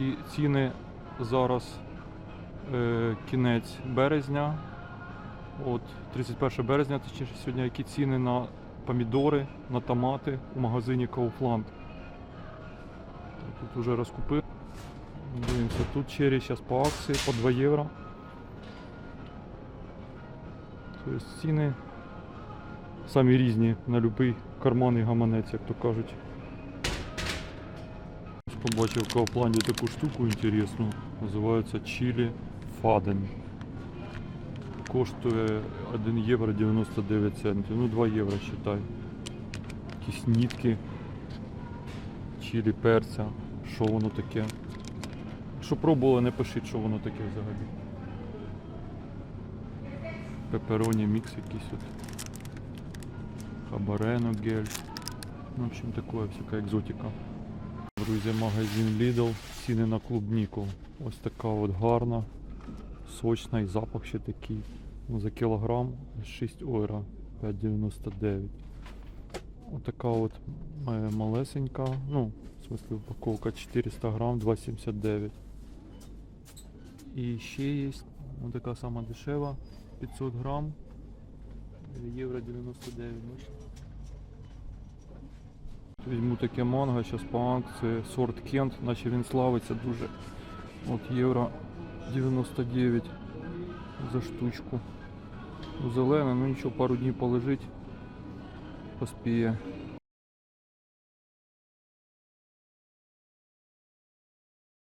які ціни зараз е, кінець березня. От 31 березня, точніше сьогодні, які ціни на помідори, на томати у магазині Kaufland. Тут вже розкупив. Дивимося, тут черрі зараз по акції по 2 євро. Тобто ціни самі різні на будь-який карманний гаманець, як то кажуть. Побачив в Кауфланді таку штуку інтересну. Називається чилі фаден. Коштує 1 євро 99 центів. Ну 2 євро считай. Якісь нітки. Чилі перця. Що воно таке? Якщо пробували, не пишіть, що воно таке взагалі. Пепероні мікс якийсь от. Хабарено гель. Ну, в общем, такое, всяка екзотика. Друзі, магазин Lidl, ціни на клубніку. Ось така от гарна, сочна і запах ще такий. Ну, за кілограм 6 євро 5,99. Отака от е, малесенька, ну, в смысле упаковка 400 грам 2,79. І ще є ну, така сама дешева 500 грам євро 99. Візьму таке манго, зараз по акції сорт Кент, наче він славиться дуже. От євро 99 за штучку. Ну, Зелене, ну нічого, пару днів полежить, поспіє.